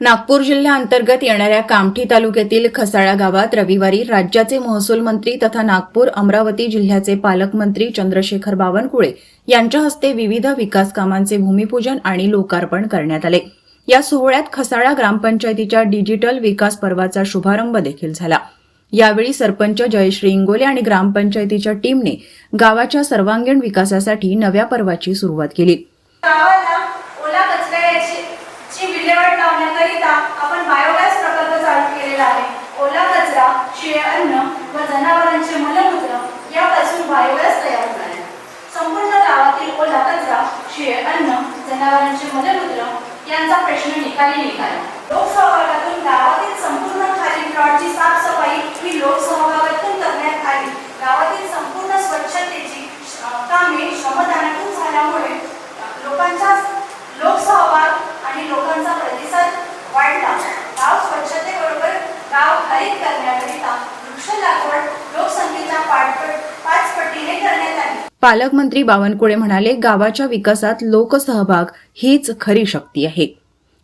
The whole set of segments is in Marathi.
नागपूर जिल्ह्याअंतर्गत येणाऱ्या कामठी तालुक्यातील खसाळा गावात रविवारी राज्याचे महसूल मंत्री तथा नागपूर अमरावती जिल्ह्याचे पालकमंत्री चंद्रशेखर बावनकुळे यांच्या हस्ते विविध विकास कामांचे भूमिपूजन आणि लोकार्पण करण्यात आले. या सोहळ्यात खसाळा ग्रामपंचायतीच्या डिजिटल विकास पर्वाचा शुभारंभ देखील झाला. यावेळी सरपंच जयश्री इंगोले आणि ग्रामपंचायतीच्या टीमने गावाच्या सर्वांगीण विकासासाठी नव्या पर्वाची सुरुवात केली गावाला ओला कचरा याची ची विल्हेवाट लावण्याकरिता आपण बायोगॅस प्रकल्प चालू केलेला आहे. ओला कचरा शिळे अन्न व जनावरांचे मलमूत्र यापासून बायोगॅस तयार होणार आहे संपूर्ण गावातील ओला कचरा शिळे अन्न जनावरांचे मलमूत्र यांचा प्रश्न निकाली निघाला. लोकसहभागातून गावातील पालकमंत्री बावनकुळे म्हणाले गावाच्या विकासात लोकसहभाग हीच खरी शक्ती आहे.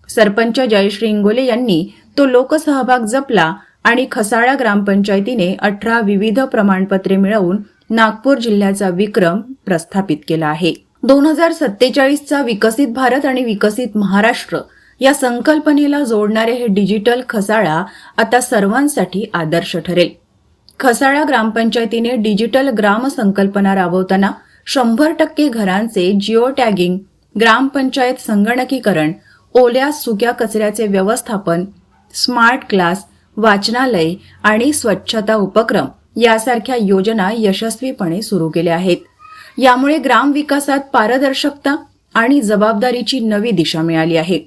सरपंच जयश्री इंगोले यांनी तो लोकसहभाग जपला आणि खसाळा ग्रामपंचायतीने अठरा विविध प्रमाणपत्रे मिळवून नागपूर जिल्ह्याचा विक्रम प्रस्थापित केला आहे. दोन हजार सत्तेचाळीसचा विकसित भारत आणि विकसित महाराष्ट्र या संकल्पनेला जोडणारे हे डिजिटल खसाळा आता सर्वांसाठी आदर्श ठरेल. खसाळा ग्रामपंचायतीने डिजिटल ग्राम संकल्पना राबवताना शंभर टक्के घरांचे जिओ टॅगिंग ग्रामपंचायत संगणकीकरण ओल्या सुक्या कचऱ्याचे व्यवस्थापन स्मार्ट क्लास वाचनालय आणि स्वच्छता उपक्रम यासारख्या योजना यशस्वीपणे सुरू केल्या आहेत. यामुळे ग्रामविकासात पारदर्शकता आणि जबाबदारीची नवी दिशा मिळाली आहे.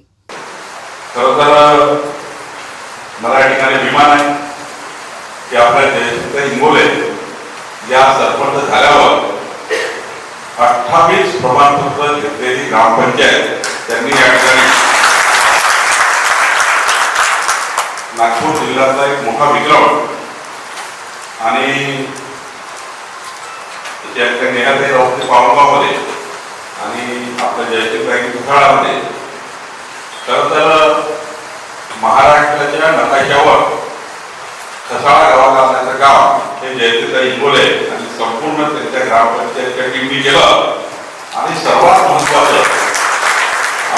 मला या ठिकाणी अभिमान आहे की आपल्या जयंत मुले या सरपंच झाल्यावर अठ्ठावीस प्रमाणपत्र घेतलेली ग्रामपंचायत त्यांनी या ठिकाणी नागपूर जिल्ह्यातला एक मोठा विक्रम आणि त्या ठिकाणी नेहाताई राऊत पावनगावमध्ये आणि आपल्या जयश्री बँक घोटाळामध्ये हे जयतीता इंगोले आणि संपूर्ण त्यांच्या ग्रामपंचायतच्या टीमनी केलं. आणि सर्वात महत्वाचं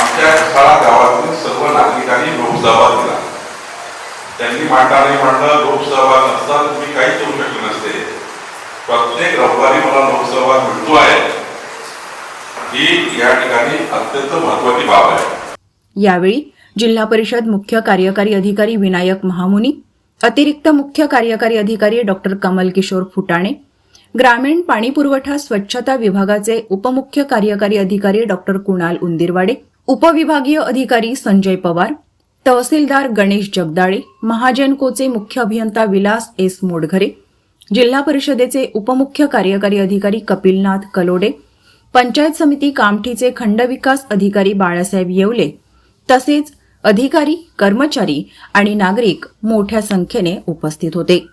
आमच्या खसाळा गावातील सर्व नागरिकांनी लोकसहभाग दिला. त्यांनी मांडणारे मांडलं लोकसहभाग नसता तर मी काहीच करू शकले नसते. प्रत्येक रविवारी मला लोकसहभाग मिळतो आहे. ही या ठिकाणी अत्यंत महत्वाची बाब आहे. यावेळी जिल्हा परिषद मुख्य कार्यकारी अधिकारी विनायक महामुनी अतिरिक्त मुख्य कार्यकारी अधिकारी डॉक्टर कमल किशोर फुटाणे ग्रामीण पाणीपुरवठा स्वच्छता विभागाचे उपमुख्य कार्यकारी अधिकारी डॉक्टर कुणाल उंदिरवाडे उपविभागीय अधिकारी संजय पवार तहसीलदार गणेश जगदाळे महाजनकोचे मुख्य अभियंता विलास एस. मोडघरे जिल्हा परिषदेचे उपमुख्य कार्यकारी अधिकारी कपिलनाथ कलोडे पंचायत समिती कामठीचे खंडविकास अधिकारी बाळासाहेब येवले तसेच अधिकारी कर्मचारी आणि नागरिक मोठ्या संख्येने उपस्थित होते.